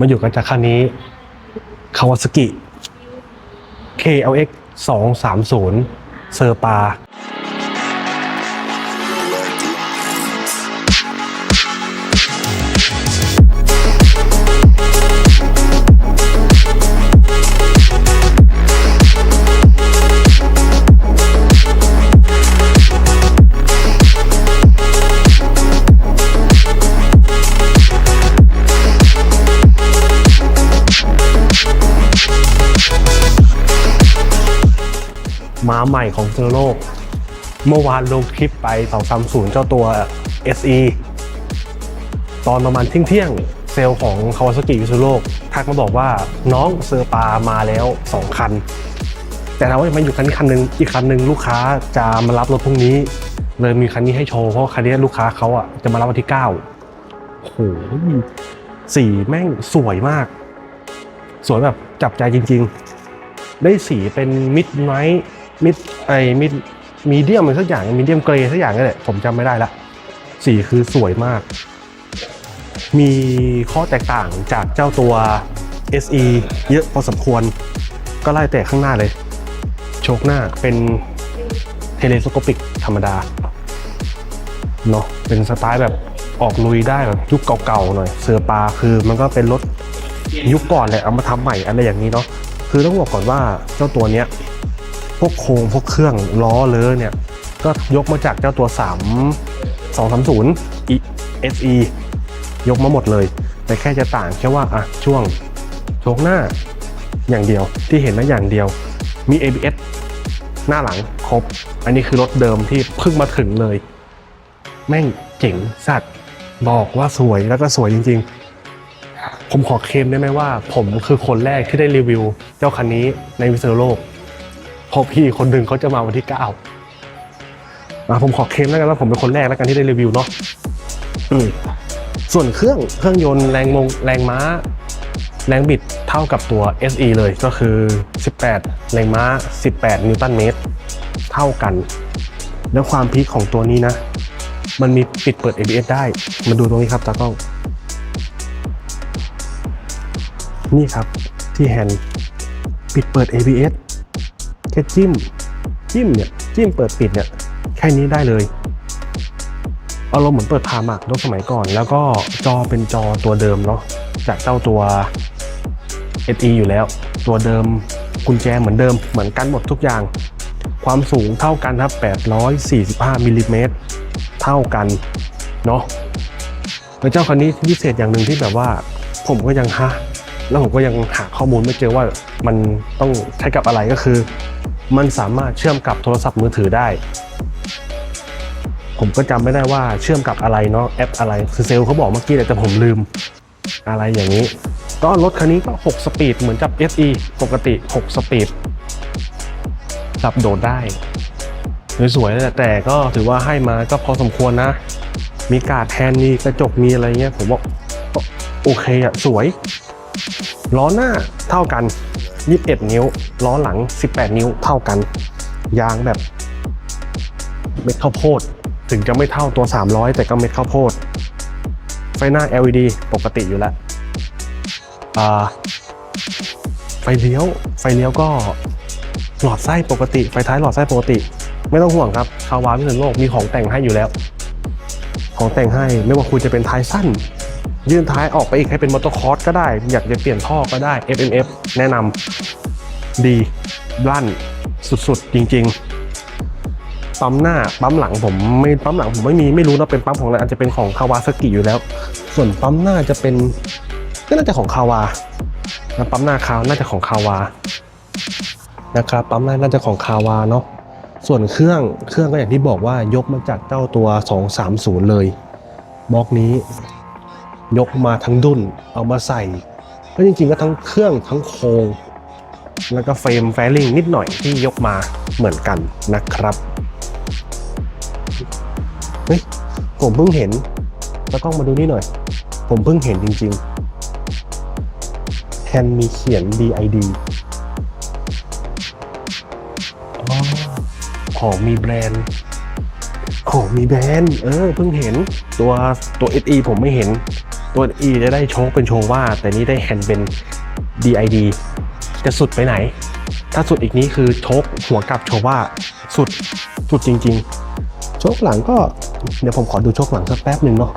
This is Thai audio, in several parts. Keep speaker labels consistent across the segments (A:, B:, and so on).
A: มาอยู่กันจากคันนี้ Kawasaki KLX 230เซอร์ปา ม้าใหม่ของเซอร์โลก เมื่อวานลงคลิปไป230 เจ้าตัว SE ตอนประมาณเที่ยงเที่ยงเซลล์ของคาวาซากิวิสุโลกทักมาบอกว่าน้องเซอร์ปามาแล้ว 2 คัน แต่เรายังไม่อยู่คันนี้คันนึงอีกคันนึงลูกค้าจะมารับรถพรุ่งนี้ เลยมีคันนี้ให้โชว์เพราะคันนี้ลูกค้าเขาอะจะมารับวันที่9โอ้โหสีแม่งสวยมาก สวยแบบจับใจจริง ๆ ได้สีเป็นมิดไนท์ มิดไอมิดมีเดียมอะไรสักอย่างมีเดียมเกรย์สักอย่างนี่แหละผมจำไม่ได้ละสีคือสวยมาก มีข้อแตกต่างจากเจ้าตัว SE เยอะพอสมควร ก็ไล่แต่ข้างหน้าเลย โชคหน้าเป็นเทเลสโคปิกธรรมดาเนาะเป็นสไตล์แบบออกลุยได้แบบยุคเก่าๆหน่อย เสือปลาคือมันก็เป็นรถยุคก่อนแหละเอามาทำใหม่อะไรอย่างนี้เนาะคือต้องบอกก่อนว่าเจ้าตัวเนี้ย พวกโครงพวกเครื่องล้อเลอเนี่ย ก็ยกมาจากเจ้าตัว 3 230 E SE ยกมาหมดเลย แต่แค่จะต่างแค่ว่าอะช่วงโชกหน้าอย่างเดียวที่เห็นนะอย่างเดียว มี ABS หน้าหลังครบ อันนี้คือรถเดิมที่เพิ่งมาถึงเลย แม่งเจ๋งสัตว์บอกว่าสวยแล้วก็สวยจริง ๆ ผมขอเคลมได้ไหมว่า ผมคือคนแรกที่ได้รีวิว เจ้าคันนี้ในวิเซอร์โลก พราะพี่คนหนึ่งเขาจะมาวันที่9อะผมขอเคลมแล้วกันว่าผมเป็นคนแรกแล้วกันที่ได้รีวิวเนาะอืมส่วนเครื่องเครื่องยนต์แรงมงแรงม้า แรงบิดเท่ากับตัว SE เลยก็คือ 18 แรงม้า 18 นิวตันเมตร เท่ากัน แล้วความพีคของตัวนี้นะ มันมีปิดเปิด ABS ได้ มาดูตรงนี้ครับตากล้อง นี่ครับที่แฮนด์ปิดเปิด ABS แค่จิ้ม จิ้มเนี่ย จิ้มเปิดปิดเนี่ย แค่นี้ได้เลย อารมณ์เหมือนเปิดพาหมากรถสมัยก่อน แล้วก็จอเป็นจอตัวเดิมเนาะ จากเจ้าตัว SE อยู่แล้ว ตัวเดิมกุญแจเหมือนเดิม เหมือนกันหมดทุกอย่าง ความสูงเท่ากันครับ 845มิลลิเมตร เท่ากัน เนาะแล้วเจ้าคันนี้พิเศษอย่างหนึ่งที่แบบว่า ผมก็ยังฮะแล้วผมก็ยังหาข้อมูลไม่เจอว่ามันต้องใช้กับอะไรก็คือ มันสามารถเชื่อมกับโทรศัพท์มือถือได้ ผมก็จำไม่ได้ว่าเชื่อมกับอะไรเนาะแอปอะไรคือเซลล์เขาบอกเมื่อกี้แต่ผมลืม อะไรอย่างนี้ ก็รถคันนี้ก็ 6 สปีดเหมือนกับ SE ปกติ 6 สปีดสับโดดได้สวยๆแต่ก็ถือว่าให้มาก็พอสมควรนะ มีกาดแทนมีกระจกมีอะไรเงี้ยผมว่าก็โอเคอะสวย ล้อหน้าเท่ากัน 21 นิ้ว ล้อหลัง 18 นิ้วเท่ากัน ยางแบบเม็ดข้าวโพด ถึงจะไม่เท่าตัว 300 แต่ก็เม็ดข้าวโพด ไฟหน้า LED ปกติอยู่แล้วไฟเลี้ยว ไฟเลี้ยวก็หลอดไส้ปกติ ไฟท้ายหลอดไส้ปกติ ไม่ต้องห่วงครับคาวาพิษณุโลกมีของแต่งให้อยู่แล้ว ของแต่งให้ไม่ว่าคุณจะเป็นท้ายสั้น ยื่นท้ายออกไปอีกให้เป็นมอเตอร์คอร์สก็ได้ อยากจะเปลี่ยนท่อก็ได้ FMF แนะนำดีลั่นสุดๆ จริง ๆ ปั๊มหน้าปั๊มหลังผมไม่ปั๊มหลังผมไม่มีไม่รู้นะเป็นปั๊มของอะไรอาจจะเป็นของคาวาซากิอยู่แล้ว ส่วนปั๊มหน้าจะเป็นก็น่าจะของคาวานะปั๊มหน้าคาวน่าจะของคาวานะครับปั๊มหน้าน่าจะของคาวาเนาะส่วนเครื่องเครื่องก็อย่างที่บอกว่ายกมาจากเจ้าตัว 230 เลยบล็อกนี้ ยกมาทั้งดุนเอามาใส่ก็จริงๆก็ทั้งเครื่องทั้งโครงแล้วก็เฟรมแฟลิงนิดหน่อยที่ยกมาเหมือนกันนะครับเฮ้ยผมเพิ่งเห็นแล้วกล้องมาดูนี่หน่อย ผมเพิ่งเห็นจริงๆแฮนมีเขียน DID อ๋อของมีแบรนด์ ของมีแบรนด์เออเพิ่งเห็นตัวตัว SE ผมไม่เห็นตัว E จะได้โชคเป็นโชว่า แต่นี้ได้แฮนด์เป็น DID จะสุดไปไหน ถ้าสุดอีกนี้คือโชคหัวกับโชว่า สุดสุดจริง ๆ โชคหลังก็เดี๋ยวผมขอดูโชคหลังสักแป๊บหนึ่งเนาะ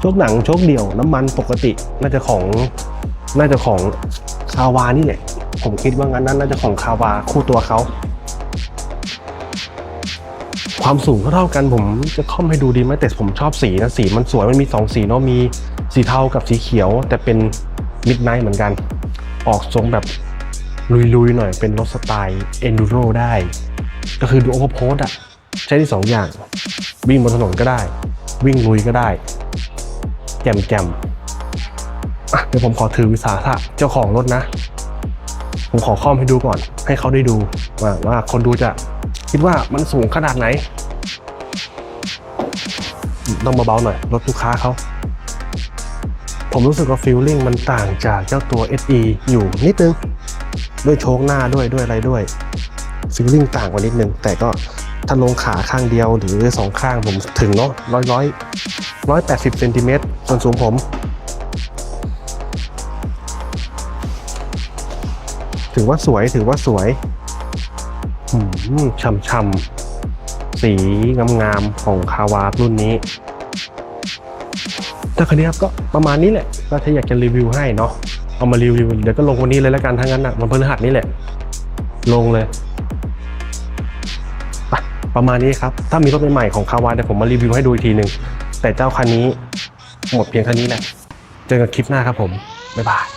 A: โชคหลังโชคเดี่ยวน้ำมันปกติน่าจะของน่าจะของคาวานี่แหละผมคิดว่างั้นน่าจะของคาวาคู่ตัวเขา ความสูงก็เท่ากันผมจะค่อมให้ดูดีไหมแต่ผมชอบสีนะสีมันสวยมันมีสองสีเนาะมีสีเทากับสีเขียว แต่เป็นมิดไนท์เหมือนกัน ออกทรงแบบลุยๆหน่อยเป็นรถสไตล์เอนดูโรได้ ก็คือดูโอเวอร์โพสอะใช้ที่สองอย่าง วิ่งบนถนนก็ได้ วิ่งลุยก็ได้ แจมแจมๆเดี๋ยวผมขอถือวิสาสะเจ้าของรถนะ ผมขอข้อมให้ดูก่อน ให้เขาได้ดูว่าว่าคนดูจะ คิดว่ามันสูงขนาดไหน ต้องเบาๆหน่อยรถลูกค้าเขา ผมรู้สึกว่าฟิลลิ่งมันต่างจากเจ้าตัว SE อยู่นิดนึง ด้วยโชคหน้าด้วยด้วยอะไรด้วยฟิลลิ่งต่างกว่านิดนึง แต่ก็ถ้าลงขาข้างเดียวหรือสองข้างผมถึงเนาะร้อยร้อยร้อยแปดสิบเซนติเมตรส่วนสูงผม ถือว่าสวยถือว่าสวย ช่ำๆ สีงามๆ ของคาวารุ่นนี้แต่คันนี้ครับก็ประมาณนี้แหละ ก็ถ้าอยากจะรีวิวให้เนาะ เอามารีวิว เดี๋ยวก็ลงวันนี้เลยแล้วกันทั้งนั้นอะวันพฤหัสนี่แหละ ลงเลยปประมาณนี้ครับ ถ้ามีรถใหม่ๆของคาวาเดี๋ยวผมมารีวิวให้ดูอีกทีหนึ่งแต่เจ้าคันนี้หมดเพียงเท่านี้แหละ เจอกันคลิปหน้าครับผม บ๊ายบาย